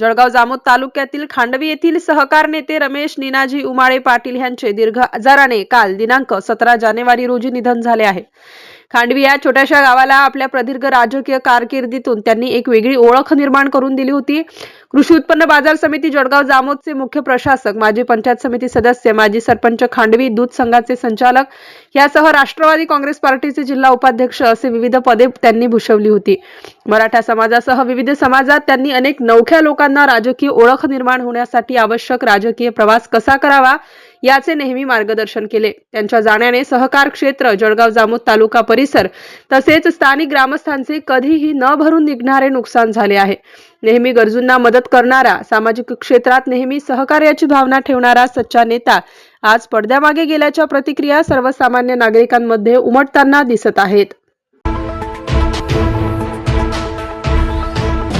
जळगाव जामोद तालुक्यातील खांडवी येथील सहकार नेते रमेश निनाजी उमाळे पाटील यांचे दीर्घ आजाराने काल दिनांक सतरा जानेवारी रोजी निधन झाले आहे. खांडवी या छोट्याशा गावाला आपल्या प्रदीर्घ राजकीय कारकिर्दीतून त्यांनी एक वेगळी ओळख निर्माण करून दिली होती. कृषी उत्पन्न बाजार समिती जळगाव जामोदचे मुख्य प्रशासक माजी पंचायत समिती सदस्य माजी सरपंच खांडवी दूध संघाचे संचालक यासह राष्ट्रवादी काँग्रेस पार्टीचे जिल्हा उपाध्यक्ष असे विविध पदे त्यांनी भूषवली होती. मराठा समाजासह विविध समाजात त्यांनी अनेक नवख्या लोकांना राजकीय ओळख निर्माण होण्यासाठी आवश्यक राजकीय प्रवास कसा करावा याचे नेहमी मार्गदर्शन केले. त्यांच्या जाण्याने सहकार क्षेत्र जळगाव जामोद तालुका परिसर तसेच स्थानिक ग्रामस्थांचे कधीही न भरून निघणारे नुकसान झाले आहे. नेहमी गरजूंना मदत करणारा सामाजिक क्षेत्रात नेहमी सहकार्याची भावना ठेवणारा सच्चा नेता आज पडद्यामागे गेल्याच्या प्रतिक्रिया सर्वसामान्य नागरिकांमध्ये उमटताना दिसत आहेत.